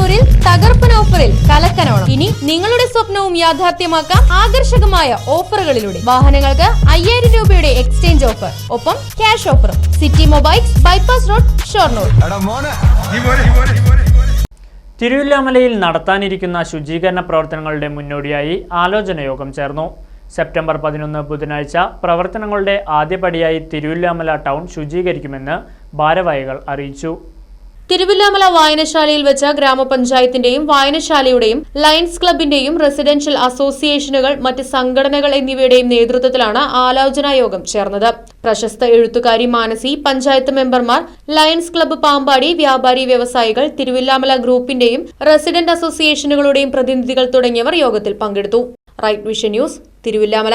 ഷൊർണൂരിൽ തകർപ്പൻ ഓഫറിൽ കലക്കനോണം. ഇനി നിങ്ങളുടെ സ്വപ്നവും യാഥാർത്ഥ്യമാക്കാം ആകർഷകമായ ഓഫറുകളിലൂടെ. വാഹനങ്ങൾക്ക് അയ്യായിരം രൂപയുടെ എക്സ്ചേഞ്ച് ഓഫർ. ഒപ്പം ക്യാഷ് ഓഫറും. City mobiles bypass road Shoranur. തിരുവില്ലാമലയിൽ നടത്താനിരിക്കുന്ന ശുചീകരണ പ്രവർത്തനങ്ങളുടെ മുന്നോടിയായി ആലോചന യോഗം ചേർന്നു. സെപ്റ്റംബർ പതിനൊന്ന് ബുധനാഴ്ച പ്രവർത്തനങ്ങളുടെ ആദ്യപടിയായി തിരുവില്ലാമല ടൗൺ ശുചീകരിക്കുമെന്ന് ഭാരവാഹികൾ അറിയിച്ചു. തിരുവില്ലാമല വായനശാലയിൽ വെച്ച ഗ്രാമപഞ്ചായത്തിന്റെയും വായനശാലയുടെയും ലയൺസ് ക്ലബിന്റെയും റെസിഡൻഷ്യൽ അസോസിയേഷനുകൾ മറ്റ് സംഘടനകൾ എന്നിവയുടെയും നേതൃത്വത്തിലാണ് ആലോചനാ യോഗം ചേർന്നത്. പ്രശസ്ത എഴുത്തുകാരി മാനസി പഞ്ചായത്ത് മെമ്പർമാർ ലയൺസ് ക്ലബ്ബ് പാമ്പാടി വ്യാപാരി വ്യവസായികൾ തിരുവില്ലാമല ഗ്രൂപ്പിന്റെയും റെസിഡന്റ് അസോസിയേഷനുകളുടെയും പ്രതിനിധികൾ തുടങ്ങിയവർ യോഗത്തിൽ പങ്കെടുത്തു. Right vision news Thiruvilwamala.